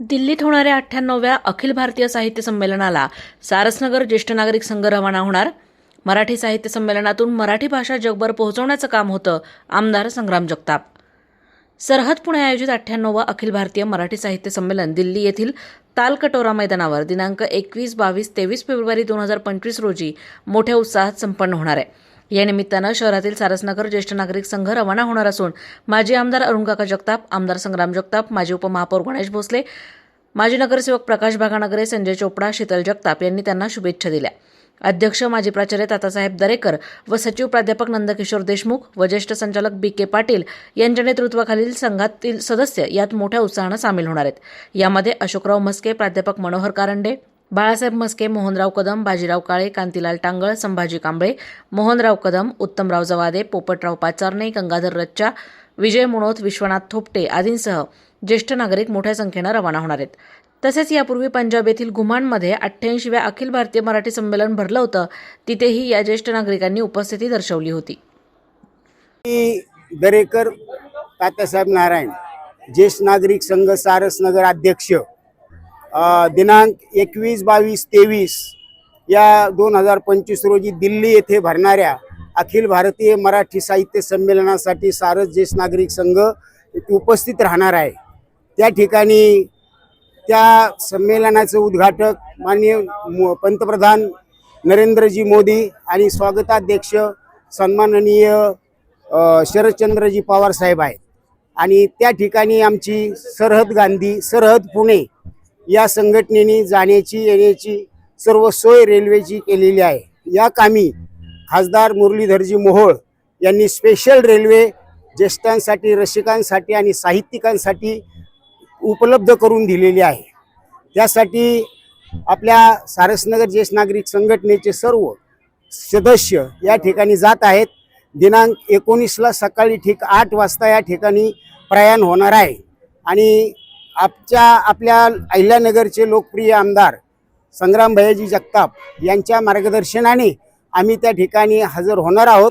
दिल्लीत होणाऱ्या अठ्ठ्याण्णव्या अखिल भारतीय साहित्य संमेलनाला सारसनगर ज्येष्ठ नागरिक संघ रवाना होणार. मराठी साहित्य संमेलनातून मराठी भाषा जगभर पोहोचवण्याचं काम होतं आमदार संग्राम जगताप. सरहद पुणे आयोजित अठ्ठ्याण्णव अखिल भारतीय मराठी साहित्य संमेलन दिल्ली येथील तालकटोरा मैदानावर दिनांक एकवीस बावीस तेवीस फेब्रुवारी दोन हजार पंचवीस रोजी मोठ्या उत्साहात संपन्न होणार आहे. या निमित्तानं शहरातील सारसनगर ज्येष्ठ नागरिक संघ रवाना होणार असून माजी आमदार अरुणकाका जगताप आमदार संग्राम जगताप माजी उपमहापौर गणेश भोसले माजी नगरसेवक प्रकाश भागानगरे संजय चोपडा शीतल जगताप यांनी त्यांना शुभेच्छा दिल्या. अध्यक्ष माजी प्राचार्य तातासाहेब दरेकर व सचिव प्राध्यापक नंदकिशोर देशमुख व ज्येष्ठ संचालक बी के पाटील यांच्या नेतृत्वाखालील संघातील सदस्य यात मोठ्या उत्साहानं सामील होणार आहेत. यामध्ये अशोकराव म्हस्के प्राध्यापक मनोहर कारंडे बाळासाहेब म्हस्के मोहनराव कदम बाजीराव काळे कांतीलाल टांगळ संभाजी कांबळे मोहनराव कदम उत्तमराव जवादे पोपटराव पाचारणे गंगाधर रच्चा विजय मुणोत विश्वनाथ थोपटे आदींसह ज्येष्ठ नागरिक मोठ्या संख्येनं रवाना होणार आहेत. तसेच यापूर्वी पंजाब येथील घुमानमध्ये अठ्ठ्याऐंशीव्या अखिल भारतीय मराठी संमेलन भरलं होतं. तिथेही या ज्येष्ठ नागरिकांनी उपस्थिती दर्शवली होती. दरेकर तात्यासाहेब नारायण ज्येष्ठ नागरिक संघ सारसनगर अध्यक्ष दिनांक एकवीस बावीस तेवीस या दोन हजार पंचवीस रोजी दिल्ली येथे भरणाऱ्या अखिल भारतीय मराठी साहित्य संमेलनासाठी सारस ज्येष्ठ नागरिक संघ इथे उपस्थित राहणार आहे. त्या ठिकाणी त्या संमेलनाचं उद्घाटक माननीय पंतप्रधान नरेंद्रजी मोदी आणि स्वागताध्यक्ष सन्माननीय शरदचंद्रजी पवार साहेब आहेत. आणि त्या ठिकाणी आमची सरहद गांधी सरहद पुणे या संघटनेने जाण्याची येण्याची सर्व सोय रेल्वेची केलेली आहे. या कामी खासदार मुरलीधरजी मोहोळ यांनी स्पेशल रेल्वे ज्येष्ठांसाठी रसिकांसाठी आणि साहित्यिकांसाठी उपलब्ध करून दिलेली आहे. त्यासाठी आपल्या सारसनगर ज्येष्ठ नागरिक संघटनेचे सर्व सदस्य या ठिकाणी जात आहेत. दिनांक एकोणीसला सकाळी ठीक आठ वाजता या ठिकाणी प्रयाण होणार आहे. आणि आपच्या आपल्या अहिल्यानगरचे लोकप्रिय आमदार संग्राम भैयाजी जगताप यांच्या मार्गदर्शनाने आम्ही त्या ठिकाणी हजर होणार आहोत.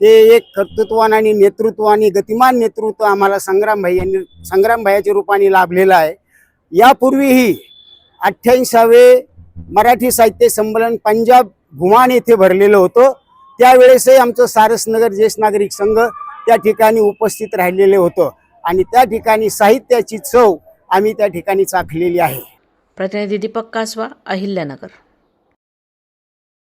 ते एक कर्तृत्वान आणि नेतृत्व आणि गतिमान नेतृत्व आम्हाला संग्राम भाई यांनी संग्राम भाईच्या रूपाने लाभलेलं आहे. यापूर्वीही अठ्ठ्याऐंशावे मराठी साहित्य संमेलन पंजाब घुमान येथे भरलेलं होतं. त्यावेळेसही आमचं सारसनगर ज्येष्ठ नागरिक संघ त्या ठिकाणी उपस्थित राहिलेले होतं. आणि त्या ठिकाणी साहित्याची चव आम्ही त्या ठिकाणी चाखलेली आहे. प्रतिनिधी दीपक कासवा अहिल्यानगर.